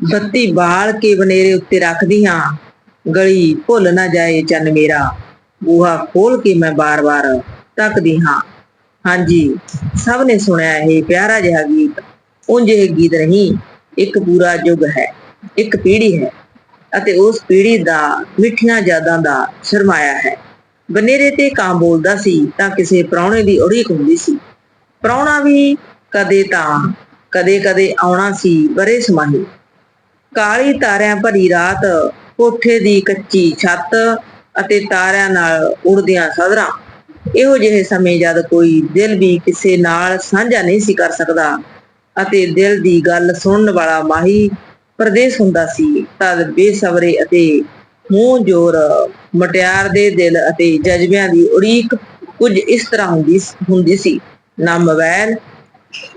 ਬੱਤੀ ਬਾਲ ਕੇ ਬਨੇਰੇ ਉੱਤੇ ਰੱਖਦੀ ਹਾਂ। ਗਲੀ ਭੁੱਲ ਨਾ ਜਾਏ ਚੰਨ ਮੇਰਾ। ਬੂਹਾ ਖੋਲ ਕੇ ਮੈਂ ਬਾਰ-ਬਾਰ ਤੱਕਦੀ ਹਾਂ। ਹਾਂਜੀ, ਸਭ ਨੇ ਸੁਣਿਆ ਇਹ ਪਿਆਰਾ ਜਿਹਾ ਗੀਤ। ਉਂਝ ਇਹ ਗੀਤ ਨਹੀਂ, ਇੱਕ ਪੂਰਾ ਯੁੱਗ ਹੈ, ਇੱਕ ਪੀੜ੍ਹੀ ਹੈ ਅਤੇ ਉਸ ਪੀੜ੍ਹੀ ਦਾ ਮਿੱਠੀਆਂ ਯਾਦਾਂ ਦਾ ਸਰਮਾਇਆ ਹੈ। ਬਨੇਰੇ ਤੇ ਕਾਂ ਬੋਲਦਾ ਸੀ ਤਾਂ ਕਿਸੇ ਪ੍ਰਾਹੁਣੇ ਦੀ ਉਡੀਕ ਹੁੰਦੀ ਸੀ। ਪ੍ਰਾਹੁਣਾ ਵੀ ਕਦੇ ਤਾਂ, ਕਦੇ-ਕਦੇ ਆਉਣਾ ਸੀ ਬਰੇ ਸਮਾਹੀ। ਕਾਲੀ ਤਾਰਿਆਂ ਭਰੀ ਰਾਤ ਕੋਠੇ ਦੀ ਕੱਚੀ ਛੱਤ ਅਤੇ ਤਾਰਿਆਂ ਨਾਲ ਉੜਦੀਆਂ ਸਦਰਾਂ। ਇਹੋ ਜਿਹੇ ਸਮੇਂ ਜਦ ਕੋਈ ਦਿਲ ਵੀ ਕਿਸੇ ਨਾਲ ਸਾਂਝਾ ਨਹੀਂ ਸੀ ਕਰ ਸਕਦਾ ਅਤੇ ਦਿਲ ਦੀ ਗੱਲ ਸੁਣਨ ਵਾਲਾ ਮਾਹੀ ਪਰਦੇਸ ਹੁੰਦਾ ਸੀ, ਤਦ ਬੇਸਬਰੇ ਅਤੇ ਮੂੰਹ ਜੋਰ ਮਟਿਆਰ ਦੇ ਦਿਲ ਅਤੇ ਜਜ਼ਬਿਆਂ ਦੀ ਉਡੀਕ ਕੁਝ ਇਸ ਤਰ੍ਹਾਂ ਹੁੰਦੀ ਹੁੰਦੀ ਸੀ। ਨਾ ਮੋਬਾਈਲ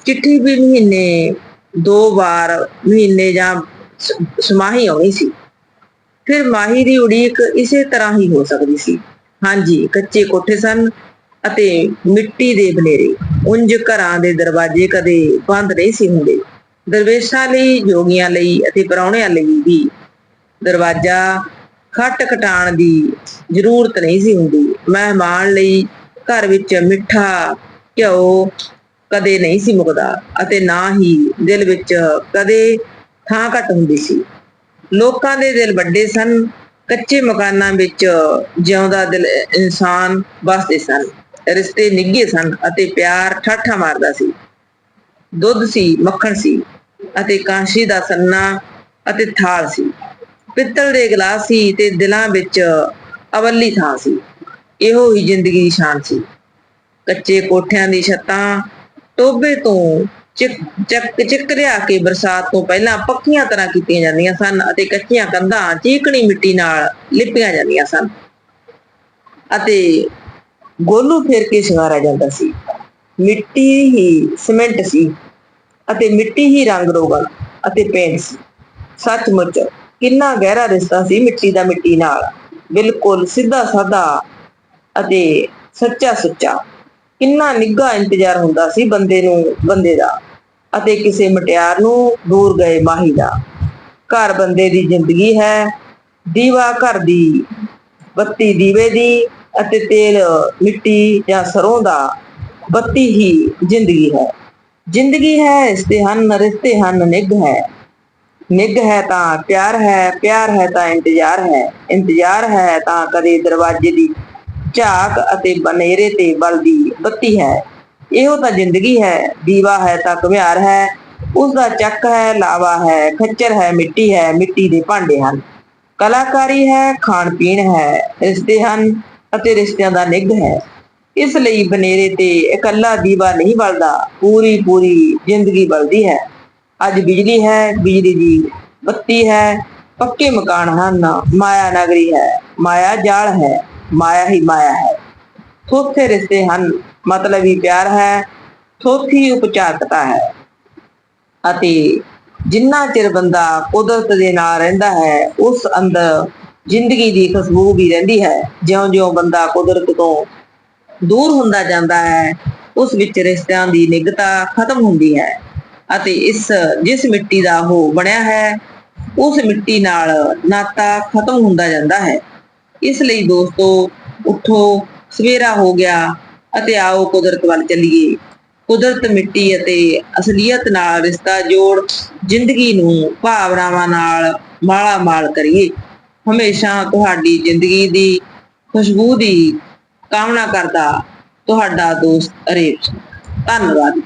ਚਿੱਠੀ ਵੀ ਮਹੀਨੇ, ਦੋ ਵਾਰ ਮਹੀਨੇ ਜਾਂ ਸਮਾਹੀ ਆਉਣੀ ਸੀ। ਫਿਰ ਮਾਹੀ ਦੀ ਉਡੀਕ ਇਸੇ ਤਰ੍ਹਾਂ ਹੀ ਹੋ ਸਕਦੀ ਸੀ। ਹਾਂਜੀ, ਕੱਚੇ ਕੋਠੇ ਸਨ ਅਤੇ ਮਿੱਟੀ ਦੇ ਬਨੇਰੇ। ਉਂਝ ਘਰਾਂ ਦੇ ਦਰਵਾਜ਼ੇ ਕਦੇ ਬੰਦ ਨਹੀਂ ਸੀ ਹੁੰਦੇ। ਦਰਵੇਸ਼ਾਂ ਲਈ, ਜੋਗੀਆਂ ਲਈ ਅਤੇ ਪਰੌਣਿਆਂ ਲਈ ਵੀ ਦਰਵਾਜ਼ਾ ਖੱਟ ਖਟਾਣ ਦੀ ਜ਼ਰੂਰਤ ਨਹੀਂ ਸੀ ਹੁੰਦੀ। ਮਹਿਮਾਨ ਲਈ ਘਰ ਵਿੱਚ ਮਿੱਠਾ ਘਿਓ ਕਦੇ ਨਹੀਂ ਸੀ ਮੁਕਦਾ ਅਤੇ ਨਾ ਹੀ ਦਿਲ ਵਿੱਚ ਕਦੇ ਥਾਂ ਘਟ ਹੁੰਦੀ ਸੀ। ਲੋਕਾਂ ਦੇ ਦਿਲ ਵੱਡੇ ਸਨ, ਕੱਚੇ ਮਕਾਨਾਂ ਵਿੱਚ ਜਿਉਂਦਾ ਦਿਲ ਇਨਸਾਨ ਵਸਦੇ ਸਨ, ਰਿਸ਼ਤੇ ਨਿੱਘੇ ਸਨ ਅਤੇ ਪਿਆਰ ਠਾਠਾ ਮਾਰਦਾ ਸੀ। ਦੁੱਧ ਸੀ, ਮੱਖਣ ਸੀ ਅਤੇ ਕਾਂਸ਼ੀ ਦਾ ਸੰਨਾ ਅਤੇ ਥਾਲ ਸੀ। ਪਿੱਤਲ ਦੇ ਗਲਾਸ ਸੀ ਤੇ ਦਿਲਾਂ ਵਿੱਚ ਅਵੱਲੀ ਥਾਂ ਸੀ। ਇਹੋ ਹੀ ਜ਼ਿੰਦਗੀ ਦੀ ਸ਼ਾਨ ਸੀ। ਕੱਚੇ ਕੋਠਿਆਂ ਦੀ ਛੱਤਾਂ ਟੋਬੇ ਤੋਂ ਚੱਕ ਚਿਕਰਿਆ ਕੇ ਬਰਸਾਤ ਤੋਂ ਪਹਿਲਾਂ ਪੱਕੀਆਂ ਤਰ੍ਹਾਂ ਕੀਤੀਆਂ ਜਾਂਦੀਆਂ ਸਨ ਅਤੇ ਕੱਚੀਆਂ ਕੰਧਾਂ ਚੀਕਣੀ ਮਿੱਟੀ ਨਾਲ ਲਿਪੀਆਂ ਜਾਂਦੀਆਂ ਸਨ ਅਤੇ ਗੋਲੂ ਫੇਰ ਕੇ ਸ਼ਿੰਗਾਰਿਆ ਜਾਂਦਾ ਸੀ। ਮਿੱਟੀ ਹੀ ਸਿਮੈਂਟ ਸੀ ਅਤੇ ਮਿੱਟੀ ਹੀ ਰੰਗ ਰੋਗਨ ਅਤੇ ਪੇਂਟ ਸੀ। ਸੱਚਮੁੱਚ ਕਿੰਨਾ ਗਹਿਰਾ ਰਿਸ਼ਤਾ ਸੀ ਮਿੱਟੀ ਦਾ ਮਿੱਟੀ ਨਾਲ। ਬਿਲਕੁਲ ਸਿੱਧਾ ਸਾਦਾ ਅਤੇ ਸੱਚਾ ਸੁੱਚਾ ਕਿੰਨਾ ਨਿੱਘਾ ਇੰਤਜ਼ਾਰ ਹੁੰਦਾ ਸੀ ਬੰਦੇ ਨੂੰ, ਬੰਦੇ ਦਾ ਅਤੇ ਕਿਸੇ ਮਟਿਆਰ ਨੂੰ ਦੂਰ ਗਏ ਮਾਹੀ ਦਾ। ਘਰ ਬੰਦੇ ਦੀ ਜ਼ਿੰਦਗੀ ਹੈ, ਦੀਵਾ ਘਰ ਦੀ, ਬੱਤੀ ਦੀਵੇ ਦੀ ਅਤੇ ਤੇਲ, ਮਿੱਟੀ ਜਾਂ ਸਰੋਂ ਦਾ ਬੱਤੀ ਹੀ ਜ਼ਿੰਦਗੀ ਹੈ। ਜ਼ਿੰਦਗੀ ਹੈ ਰਿਸ਼ਤੇ ਹਨ ਰਿਸ਼ਤੇ ਹਨ, ਨਿੱਘ ਹੈ। ਨਿੱਘ ਹੈ ਤਾਂ ਪਿਆਰ ਹੈ ਪਿਆਰ ਹੈ ਤਾਂ ਇੰਤਜ਼ਾਰ ਹੈ। ਇੰਤਜ਼ਾਰ ਹੈ ਤਾਂ ਕਦੇ ਦਰਵਾਜ਼ੇ ਦੀ ਝਾਕ ਅਤੇ ਬਨੇਰੇ ਤੇ ਬਲਦੀ ਬੱਤੀ ਹੈ। ਇਹੋ ਤਾਂ ਜ਼ਿੰਦਗੀ ਹੈ, ਦੀਵਾ ਹੈ ਤਾਂ ਘੁਮਿਆਰ ਹੈ। ਉਸ ਦਾ ਚੱਕ ਹੈ, ਲਾਵਾ ਹੈ, ਖੱਚਰ ਹੈ, ਮਿੱਟੀ ਹੈ, ਮਿੱਟੀ ਦੇ ਭਾਂਡੇ ਹਨ। ਕਲਾਕਾਰੀ ਹੈ ਖਾਣ ਪੀਣ ਹੈ, ਰਿਸ਼ਤੇ ਹਨ ਅਤੇ ਰਿਸ਼ਤਿਆਂ ਦਾ ਨਿੱਘ ਹੈ। ਇਸ ਲਈ ਬਨੇਰੇ ਤੇ ਇਕੱਲਾ ਦੀਵਾ ਨਹੀਂ ਬਲਦਾ ਪੂਰੀ ਪੂਰੀ ਜ਼ਿੰਦਗੀ ਬਲਦੀ ਹੈ। ਅੱਜ ਬਿਜਲੀ ਹੈ, ਬਿਜਲੀ ਦੀ ਬੱਤੀ ਹੈ, ਪੱਕੇ ਮਕਾਨ ਹਨ, ਮਾਇਆ ਨਗਰੀ ਹੈ, ਮਾਇਆ ਜਾਲ ਹੈ। ਮਾਇਆ ਹੀ ਮਾਇਆ ਹੈ। ਥੋਥੇ ਰਿਸ਼ਤੇ ਹਨ ਹੀ ਪਿਆਰ ਹੈ ਥੋਥੀ ਉਪਚਾਰਕਤਾ ਹੈ। ਅਤੇ ਜਿੰਨਾ ਚਿਰ ਬੰਦਾ ਕੁਦਰਤ ਦੇ ਨਾਲ ਰਹਿੰਦਾ ਹੈ, ਉਸ ਅੰਦਰ ਜ਼ਿੰਦਗੀ ਦੀ ਖੁਸ਼ਬੂ ਵੀ ਰਹਿੰਦੀ ਹੈ। ਜਿਉਂ-ਜਿਉਂ ਬੰਦਾ ਕੁਦਰਤ ਤੋਂ ਦੂਰ ਹੁੰਦਾ ਜਾਂਦਾ ਹੈ, ਉਸ ਵਿੱਚ ਰਿਸ਼ਤਿਆਂ ਦੀ ਨਿਗਤਾ ਖਤਮ ਹੁੰਦੀ ਹੈ ਅਤੇ ਇਸ, ਜਿਸ ਮਿੱਟੀ ਦਾ ਉਹ ਬਣਿਆ ਹੈ, ਉਸ ਮਿੱਟੀ ਨਾਲ ਨਾਤਾ ਖਤਮ ਹੁੰਦਾ ਜਾਂਦਾ ਹੈ। ਇਸ ਲਈ ਦੋਸਤੋ, ਉਠੋ, ਸਵੇਰਾ ਹੋ ਗਿਆ ਅਤੇ ਆਓ ਕੁਦਰਤ ਵੱਲ ਚੱਲੀਏ। ਕੁਦਰਤ ਮਿੱਟੀ ਅਤੇ ਅਸਲੀਅਤ ਨਾਲ ਰਿਸ਼ਤਾ ਜੋੜ ਜ਼ਿੰਦਗੀ ਨੂੰ ਭਾਵਨਾਵਾਂ ਨਾਲ ਮਾਲਾ ਮਾਲ ਕਰੀਏ। ਹਮੇਸ਼ਾ ਤੁਹਾਡੀ ਜ਼ਿੰਦਗੀ ਦੀ ਖੁਸ਼ਬੂ ਦੀ ਕਾਮਨਾ ਕਰਦਾ ਤੁਹਾਡਾ ਦੋਸਤ ਅਰੇਬ ਧੰਨਵਾਦ।